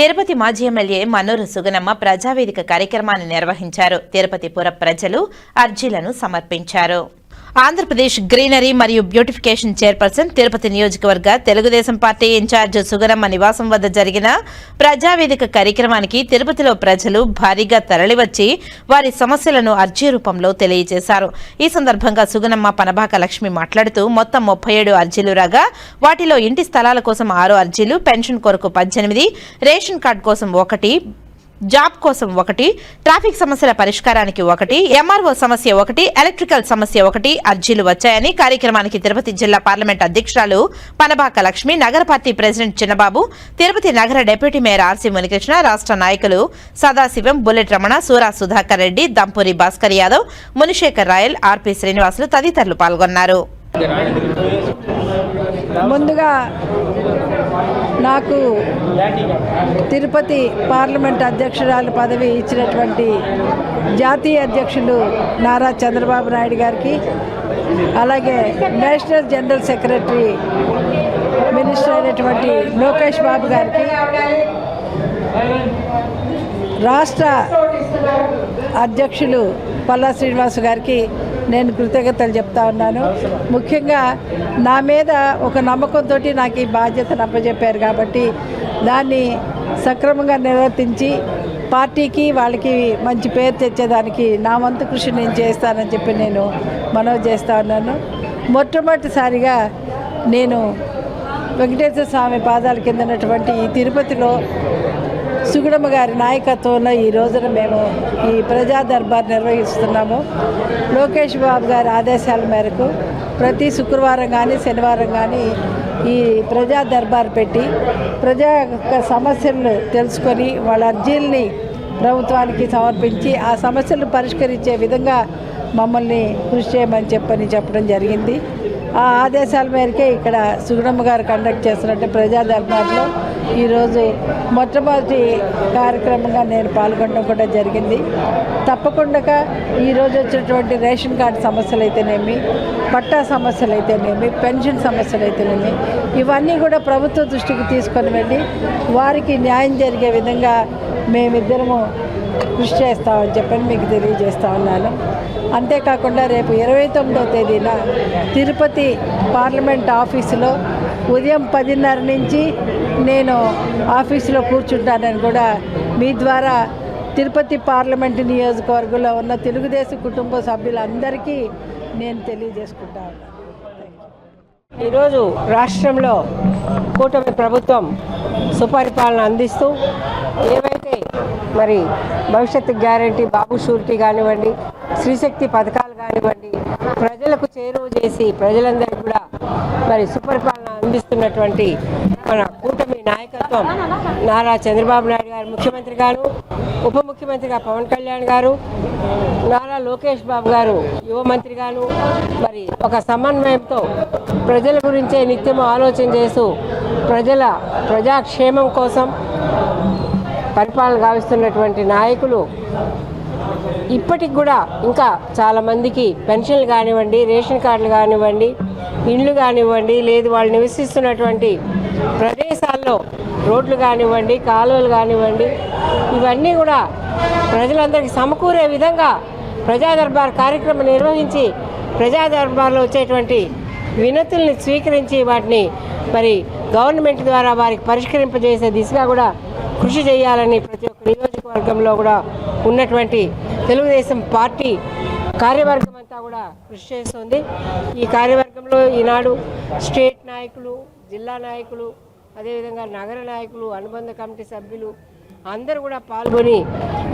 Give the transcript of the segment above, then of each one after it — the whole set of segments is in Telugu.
తిరుపతి మాజీ ఎమ్మెల్యే మనూరు సుగనమ్మ ప్రజావేదిక కార్యక్రమాన్ని నిర్వహించారు. తిరుపతి పుర ప్రజలు అర్జీలను సమర్పించారు. ఆంధ్రప్రదేశ్ గ్రీనరీ మరియు బ్యూటిఫికేషన్ చైర్పర్సన్ తిరుపతి నియోజకవర్గ తెలుగుదేశం పార్టీ ఇన్ఛార్జ్ సుగనమ్మ నివాసం వద్ద జరిగిన ప్రజావేదిక కార్యక్రమానికి తిరుపతిలో ప్రజలు భారీగా తరలివచ్చి వారి సమస్యలను అర్జీ రూపంలో తెలియజేశారు. ఈ సందర్భంగా సుగనమ్మ పనభాక లక్ష్మి మాట్లాడుతూ మొత్తం ముప్పై ఏడు అర్జీలు రాగా వాటిలో ఇంటి స్థలాల కోసం ఆరు అర్జీలు పెన్షన్ కొరకు పద్దెనిమిది రేషన్ కార్డు కోసం ఒకటి జాబ్ కోసం ఒకటి ట్రాఫిక్ సమస్యల పరిష్కారానికి ఒకటి ఎంఆర్ఓ సమస్య ఒకటి ఎలక్ట్రికల్ సమస్య ఒకటి అర్జీలు వచ్చాయని కార్యక్రమానికి తిరుపతి జిల్లా పార్లమెంట్ అధ్యక్షురాలు పనబాక లక్ష్మి నగర పార్టీ ప్రెసిడెంట్ చిన్నబాబు తిరుపతి నగర డిప్యూటీ మేయర్ ఆర్సీ మునికృష్ణ రాష్ట్ర నాయకులు సదాశివం బుల్లెట్ రమణ సూరా సుధాకర్ రెడ్డి దంపూరి భాస్కర్ యాదవ్ మునిశేఖర్ రాయల్ ఆర్పి శ్రీనివాసులు తదితరులు పాల్గొన్నారు. ముందుగా నాకు తిరుపతి పార్లమెంట్ అధ్యక్షురాలు పదవి ఇచ్చినటువంటి జాతీయ అధ్యక్షులు నారా చంద్రబాబు నాయుడు గారికి అలాగే నేషనల్ జనరల్ సెక్రటరీ మినిస్టర్ అయినటువంటి లోకేష్ బాబు గారికి రాష్ట్ర అధ్యక్షులు పల్లా శ్రీనివాస్ గారికి నేను కృతజ్ఞతలు చెప్తా ఉన్నాను. ముఖ్యంగా నా మీద ఒక నమ్మకంతో నాకు ఈ బాధ్యతను అప్పచెప్పారు కాబట్టి దాన్ని సక్రమంగా నిర్వర్తించి పార్టీకి వాళ్ళకి మంచి పేరు తెచ్చేదానికి నా వంతు కృషి నేను చేస్తానని చెప్పి నేను మనవి చేస్తా ఉన్నాను. మొట్టమొదటిసారిగా నేను వెంకటేశ్వర స్వామి పాదాల కింద ఉన్నటువంటి ఈ తిరుపతిలో సుగుణమ్మ గారి నాయకత్వంలో ఈ రోజున మేము ఈ ప్రజా దర్బార్ నిర్వహిస్తున్నాము. లోకేష్ బాబు గారి ఆదేశాల మేరకు ప్రతి శుక్రవారం కానీ శనివారం కానీ ఈ ప్రజా దర్బార్ పెట్టి ప్రజా యొక్క సమస్యలను తెలుసుకొని వాళ్ళ అర్జీల్ని ప్రభుత్వానికి సమర్పించి ఆ సమస్యలు పరిష్కరించే విధంగా మమ్మల్ని కృషి చేయమని చెప్పని చెప్పడం జరిగింది. ఆ ఆదేశాల మేరకే ఇక్కడ సుగుణమ్మ గారు కండక్ట్ చేస్తున్నట్టు ప్రజా దర్బార్లో ఈరోజు మొట్టమొదటి కార్యక్రమంగా నేను పాల్గొనడం కూడా జరిగింది. తప్పకుండా ఈరోజు వచ్చినటువంటి రేషన్ కార్డు సమస్యలు అయితేనేమి పట్టా సమస్యలు అయితేనేమి పెన్షన్ సమస్యలు అయితేనేమి ఇవన్నీ కూడా ప్రభుత్వ దృష్టికి తీసుకొని వెళ్ళి వారికి న్యాయం జరిగే విధంగా మేమిద్దరము కృషి చేస్తామని చెప్పని మీకు తెలియజేస్తా ఉన్నాను. అంతేకాకుండా రేపు ఇరవై తొమ్మిదో తేదీన తిరుపతి పార్లమెంట్ ఆఫీసులో ఉదయం పదిన్నర నుంచి నేను ఆఫీసులో కూర్చుంటానని కూడా మీ ద్వారా తిరుపతి పార్లమెంటు నియోజకవర్గంలో ఉన్న తెలుగుదేశం కుటుంబ సభ్యులందరికీ నేను తెలియజేసుకుంటాను ఈరోజు రాష్ట్రంలో కూటమి ప్రభుత్వం సుపరిపాలన అందిస్తూ ఏవైతే మరి భవిష్యత్తు గ్యారంటీ బాబు షూరిటీ కానివ్వండి శ్రీశక్తి పథకాలు కానివ్వండి ప్రజలకు చేరువ చేసి ప్రజలందరికీ కూడా మరి సుపరిపాలన అందిస్తున్నటువంటి మన నాయకత్వం నారా చంద్రబాబు నాయుడు గారు ముఖ్యమంత్రి గారు ఉప ముఖ్యమంత్రిగా పవన్ కళ్యాణ్ గారు నారా లోకేష్ బాబు గారు యువ మంత్రిగాను మరి ఒక సమన్వయంతో ప్రజల గురించే నిత్యం ఆలోచన చేస్తూ ప్రజల ప్రజాక్షేమం కోసం పరిపాలన గావిస్తున్నటువంటి నాయకులు ఇప్పటికి కూడా ఇంకా చాలామందికి పెన్షన్లు కానివ్వండి రేషన్ కార్డులు కానివ్వండి ఇండ్లు కానివ్వండి లేదు వాళ్ళు నివసిస్తున్నటువంటి ప్రదేశాల్లో రోడ్లు కానివ్వండి కాలువలు కానివ్వండి ఇవన్నీ కూడా ప్రజలందరికీ సమకూరే విధంగా ప్రజా దర్బార్ కార్యక్రమం నిర్వహించి ప్రజా దర్బార్లో వచ్చేటువంటి వినతుల్ని స్వీకరించి వాటిని మరి గవర్నమెంట్ ద్వారా వారికి పరిష్కరింపజేసే దిశగా కూడా కృషి చేయాలని ప్రతి ఒక్క నియోజకవర్గంలో కూడా ఉన్నటువంటి తెలుగుదేశం పార్టీ కార్యవర్గం అంతా కూడా కృషి చేస్తుంది. ఈ కార్యవర్గంలో ఈనాడు స్టేట్ నాయకులు జిల్లా నాయకులు అదేవిధంగా నగర నాయకులు అనుబంధ కమిటీ సభ్యులు అందరూ కూడా పాల్గొని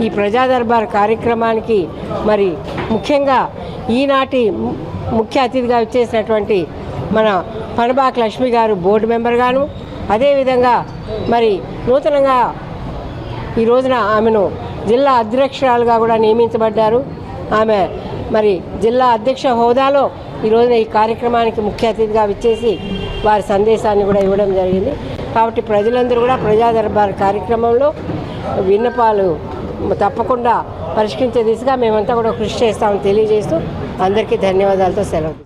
ఈ ప్రజా దర్బార్ కార్యక్రమానికి మరి ముఖ్యంగా ఈనాటి ము- ముఖ్య అతిథిగా వచ్చేసినటువంటి మన పనబాక్ లక్ష్మి గారు బోర్డు మెంబర్గాను అదేవిధంగా మరి నూతనంగా ఈ రోజున ఆమెను జిల్లా అధ్యక్షురాలుగా కూడా నియమించబడ్డారు. ఆమె మరి జిల్లా అధ్యక్ష హోదాలో ఈ రోజున ఈ కార్యక్రమానికి ముఖ్య అతిథిగా విచ్చేసి వారి సందేశాన్ని కూడా ఇవ్వడం జరిగింది. కాబట్టి ప్రజలందరూ కూడా ప్రజా దర్బార్ కార్యక్రమంలో విన్నపాలు తప్పకుండా పరిష్కరించే దిశగా మేమంతా కూడా కృషి చేస్తామని తెలియజేస్తూ అందరికీ ధన్యవాదాలతో సెలవు.